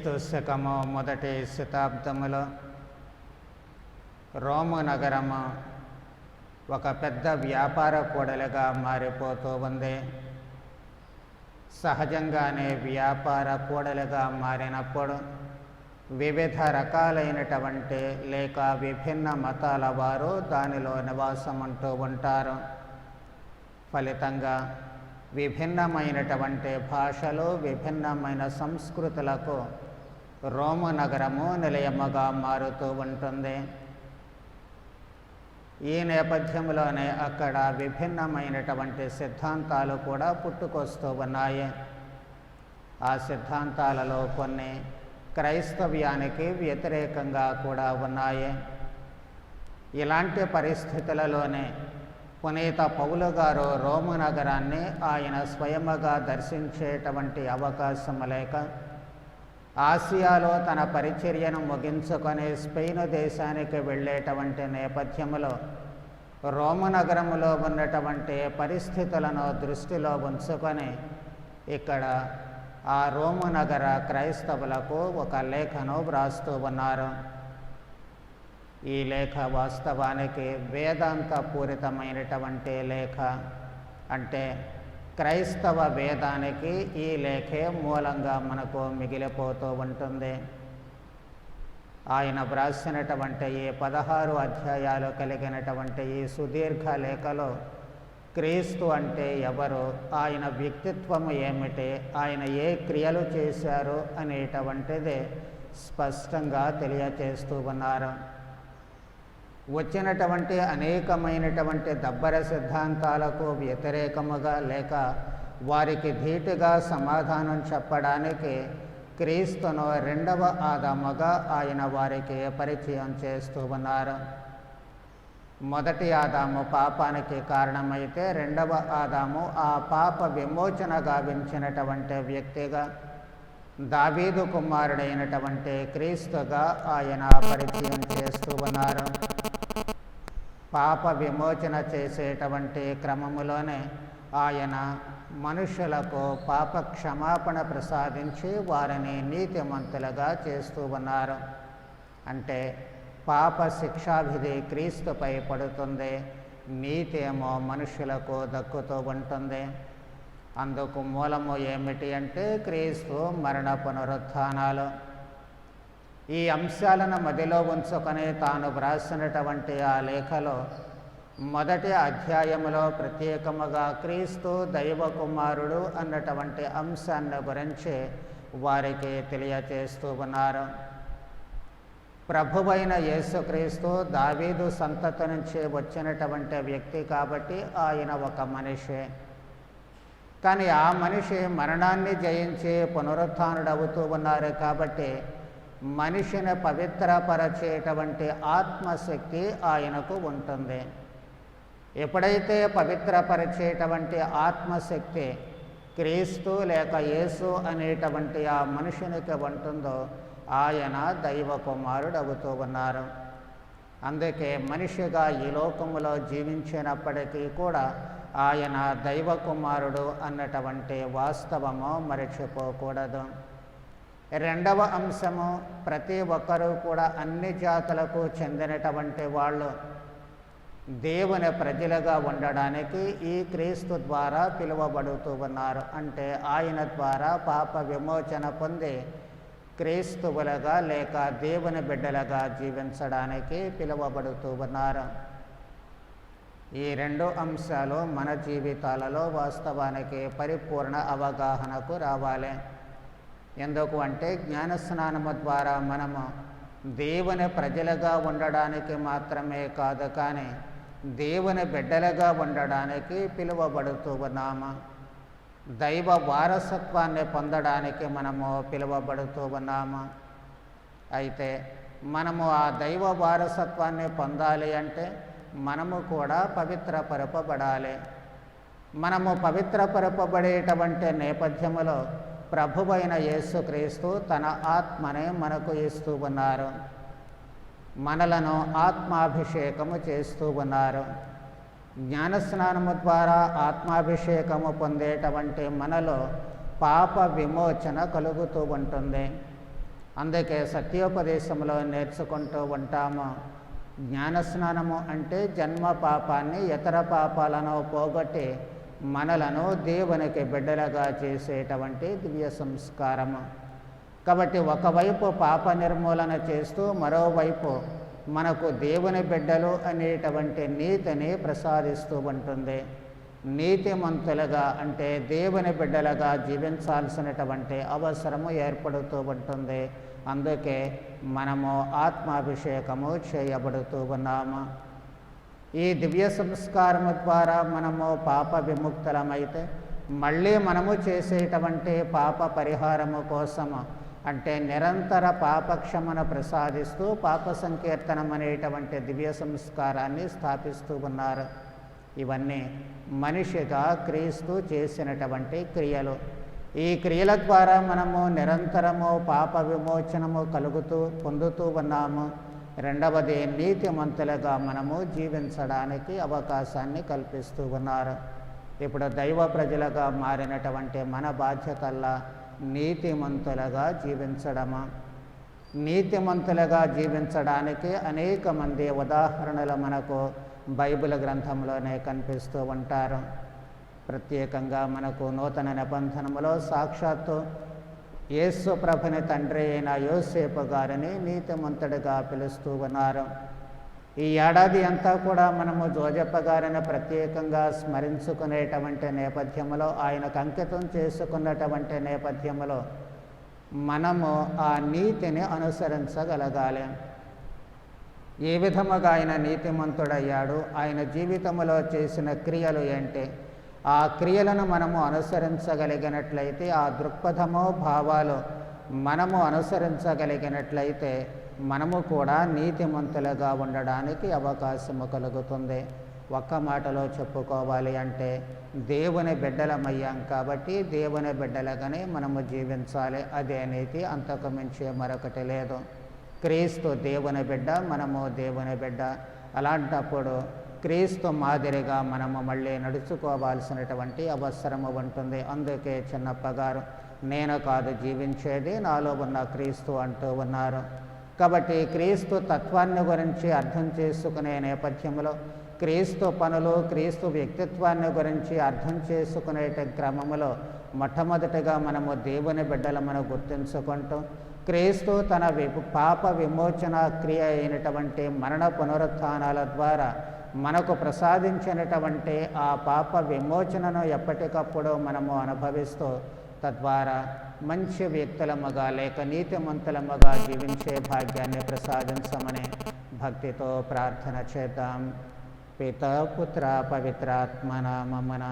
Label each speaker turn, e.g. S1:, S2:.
S1: క్రీస్తు శకము మొదటి శతాబ్దములో రోము నగరము ఒక పెద్ద వ్యాపార కూడలిగా మారిపోతూ ఉంది. సహజంగానే వ్యాపార కూడలిగా మారినప్పుడు వివిధ రకాలైనటువంటి లేక విభిన్న మతాల వారు దానిలో నివాసం అంటూ ఉంటారు. ఫలితంగా విభిన్నమైనటువంటి భాషలు విభిన్నమైన సంస్కృతులకు రోమ నగరము నిలయముగా మారుతూ ఉంటుంది. ఈ నేపథ్యంలోనే అక్కడ విభిన్నమైనటువంటి సిద్ధాంతాలు కూడా పుట్టుకొస్తూ ఉన్నాయి. ఆ సిద్ధాంతాలలో కొన్ని క్రైస్తవ్యానికి వ్యతిరేకంగా కూడా ఉన్నాయి. ఇలాంటి పరిస్థితులలోనే పునీత పౌలు గారు రోము నగరాన్ని ఆయన స్వయముగా దర్శించేటువంటి అవకాశం లేక ఆసియాలో తన పరిచర్యను ముగించుకొని స్పెయిన్ దేశానికి వెళ్ళేటువంటి నేపథ్యంలో రోము నగరంలో ఉన్నటువంటి పరిస్థితులను దృష్టిలో ఉంచుకొని ఇక్కడ ఆ రోము నగర క్రైస్తవులకు ఒక లేఖను వ్రాస్తూ ఉన్నారు. ఈ లేఖ వాస్తవానికి వేదాంత పూరితమైనటువంటి లేఖ. అంటే క్రైస్తవ వేదానికి ఈ లేఖే మూలంగా మనకు మిగిలిపోతూ ఉంటుంది. ఆయన వ్రాసినటువంటి ఈ పదహారు అధ్యాయాలు కలిగినటువంటి ఈ సుదీర్ఘ లేఖలో క్రీస్తు అంటే ఎవరు ఆయన వ్యక్తిత్వము ఏమిటి ఆయన ఏ క్రియలు చేశారు అనేటువంటిది స్పష్టంగా తెలియచేస్తూ ఉన్నారు. వచ్చినటువంటి అనేకమైనటువంటి దబ్బర సిద్ధాంతాలకు వ్యతిరేకముగా లేక వారికి ధీటుగా సమాధానం చెప్పడానికి క్రీస్తును రెండవ ఆదాముగా ఆయన వారికి పరిచయం చేస్తూ ఉన్నారు. మొదటి ఆదాము పాపానికి కారణమైతే రెండవ ఆదాము ఆ పాప విమోచన గావించినటువంటి వ్యక్తిగా దావీదు కుమారుడైనటువంటి క్రీస్తుగా ఆయన పరిచయం చేస్తూ ఉన్నారు. పాప విమోచన చేసేటువంటి క్రమములోనే ఆయన మనుషులకు పాప క్షమాపణ ప్రసాదించి వారిని నీతిమంతులుగా చేస్తూ ఉన్నారు. అంటే పాప శిక్షావిధి క్రీస్తుపై పడుతుంది నీతేమో మనుషులకు దక్కుతూ ఉంటుంది. అందుకు మూలము ఏమిటి అంటే క్రీస్తు మరణ పునరుత్నాలు ఈ అంశాలను మదిలో ఉంచుకొని తాను వ్రాసినటువంటి ఆ లేఖలో మొదటి అధ్యాయములో ప్రత్యేకముగా క్రీస్తు దైవ కుమారుడు అన్నటువంటి అంశాన్ని గురించి వారికి తెలియచేస్తూ ఉన్నారు. ప్రభువైన యేసుక్రీస్తు దావీదు సంతతి నుంచి వచ్చినటువంటి వ్యక్తి కాబట్టి ఆయన ఒక మనిషి. కానీ ఆ మనిషి మరణాన్ని జయించి పునరుత్డవుతూ ఉన్నారు కాబట్టి మనిషిని పవిత్రపరచేటువంటి ఆత్మశక్తి ఆయనకు ఉంటుంది. ఎప్పుడైతే పవిత్రపరిచేటువంటి ఆత్మశక్తి క్రీస్తు లేక యేసు అనేటువంటి ఆ మనుషునికి ఉంటుందో ఆయన దైవ కుమారుడు అవుతూ ఉన్నారు. అందుకే మనిషిగా ఈ లోకములో జీవించినప్పటికీ కూడా ఆయన దైవ కుమారుడు అన్నటువంటి వాస్తవము మరచిపోకూడదు. రెండవ అంశము ప్రతి ఒక్కరూ కూడా అన్ని జాతులకు చెందినటువంటి వాళ్ళు. దేవుని ప్రజలుగా ఉండడానికి ఈ క్రీస్తు ద్వారా పిలువబడుతూ ఉన్నారు. అంటే ఆయన ద్వారా పాప విమోచన పొంది క్రీస్తువులుగా లేక దేవుని బిడ్డలుగా జీవించడానికి పిలువబడుతూ ఉన్నారు. ఈ రెండు అంశాలు మన జీవితాలలో వాస్తవానికి పరిపూర్ణ అవగాహనకు రావాలి. ఎందుకు అంటే జ్ఞానస్నానము ద్వారా మనము దేవుని ప్రజలుగా ఉండడానికి మాత్రమే కాదు కానీ దేవుని బిడ్డలుగా ఉండడానికి పిలువబడుతూ ఉన్నాము. దైవ వారసత్వాన్ని పొందడానికి మనము పిలువబడుతూ ఉన్నాము. అయితే మనము ఆ దైవ వారసత్వాన్ని పొందాలి అంటే మనము కూడా పవిత్రపరపబడాలి మనము పవిత్రపరపబడేటువంటి నేపథ్యములో ప్రభువైన యేసుక్రీస్తు తన ఆత్మనే మనకు ఇస్తూ ఉన్నారు. మనలను ఆత్మాభిషేకము చేస్తూ ఉన్నారు. జ్ఞానస్నానము ద్వారా ఆత్మాభిషేకము పొందేటువంటి మనలో పాప విమోచన కలుగుతూ ఉంటుంది. అందుకే సత్యోపదేశంలో నేర్చుకుంటూ ఉంటాము. జ్ఞానస్నానము అంటే జన్మ పాపాన్ని ఇతర పాపాలను పోగొట్టి మనలను దేవునికి బిడ్డలుగా చేసేటువంటి దివ్య సంస్కారము. కాబట్టి ఒకవైపు పాప నిర్మూలన చేస్తూ మరోవైపు మనకు దేవుని బిడ్డలు అనేటువంటి నీతిని ప్రసాదిస్తూ ఉంటుంది. నీతిమంతులుగా అంటే దేవుని బిడ్డలుగా జీవించాల్సినటువంటి అవసరము ఏర్పడుతూ ఉంటుంది. అందుకే మనము ఆత్మాభిషేకము చేయబడుతూ ఉన్నాము. ఈ దివ్య సంస్కారము ద్వారా మనము పాప విముక్తులమైతే మళ్ళీ మనము చేసేటువంటి పాప పరిహారము కోసము అంటే నిరంతర పాపక్షమన ప్రసాదిస్తూ పాప సంకీర్తనం అనేటువంటి దివ్య సంస్కారాన్ని స్థాపిస్తూ ఉన్నారు. ఇవన్నీ మనిషిగా క్రీస్తు చేసినటువంటి క్రియలు. ఈ క్రియల ద్వారా మనము నిరంతరము పాప విమోచనము కలుగుతూ పొందుతూ ఉన్నాము. రెండవది నీతిమంతులుగా మనము జీవించడానికి అవకాశాన్ని కల్పిస్తూ ఉన్నారు. ఇప్పుడు దైవ ప్రజలుగా మారినటువంటి మన బాధ్యతల్లా నీతిమంతులుగా జీవించడము. నీతిమంతులుగా జీవించడానికి అనేక మంది ఉదాహరణలు మనకు బైబిల్ గ్రంథంలోనే కనిపిస్తూ ఉంటారు. ప్రత్యేకంగా మనకు నూతన నిబంధనములో సాక్షాత్తు యేసు ప్రభుని తండ్రి అయిన యోసేపు గారిని నీతిమంతుడిగా పిలుస్తూ ఉన్నారు. ఈ ఏడాది అంతా కూడా మనము జోజప్ప గారిని ప్రత్యేకంగా స్మరించుకునేటువంటి నేపథ్యంలో ఆయనకు అంకితం చేసుకున్నటువంటి నేపథ్యంలో మనము ఆ నీతిని అనుసరించగలగాలి. ఏ విధముగా ఆయన నీతిమంతుడయ్యాడు ఆయన జీవితంలో చేసిన క్రియలు ఏంటి? ఆ క్రియలను మనము అనుసరించగలిగినట్లయితే ఆ దృక్పథము భావాలు మనము అనుసరించగలిగినట్లయితే మనము కూడా నీతిమంతులుగా ఉండడానికి అవకాశము కలుగుతుంది. ఒక్క మాటలో చెప్పుకోవాలి అంటే దేవుని బిడ్డలమయ్యాం కాబట్టి దేవుని బిడ్డలుగానే మనము జీవించాలి. అదే నీతి అంతకు మించి మరొకటి లేదు. క్రీస్తు దేవుని బిడ్డ మనము దేవుని బిడ్డ. అలాంటప్పుడు క్రీస్తు మాదిరిగా మనము మళ్ళీ నడుచుకోవాల్సినటువంటి అవసరము ఉంటుంది. అందుకే చిన్నప్పగారు నేను కాదు జీవించేది నాలో ఉన్న క్రీస్తు అంటూ ఉన్నారు. కాబట్టి క్రీస్తు తత్వాన్ని గురించి అర్థం చేసుకునే నేపథ్యంలో క్రీస్తు పనులు క్రీస్తు వ్యక్తిత్వాన్ని గురించి అర్థం చేసుకునే క్రమంలో మొట్టమొదటిగా మనము దేవుని బిడ్డలమను గుర్తించుకుంటూ క్రీస్తు తన పాప విమోచన క్రియ అయినటువంటి మరణ పునరుత్నాల ద్వారా మనకు ప్రసాదించినటువంటి ఆ పాప విమోచనను ఎప్పటికప్పుడు మనము అనుభవిస్తూ తద్వారా మంచి వ్యక్తులముగా లేక నీతిమంతులముగా జీవించే భాగ్యాన్ని ప్రసాదించమని భక్తితో ప్రార్థన చేద్దాం. పిత పుత్ర పవిత్రాత్మ నామమున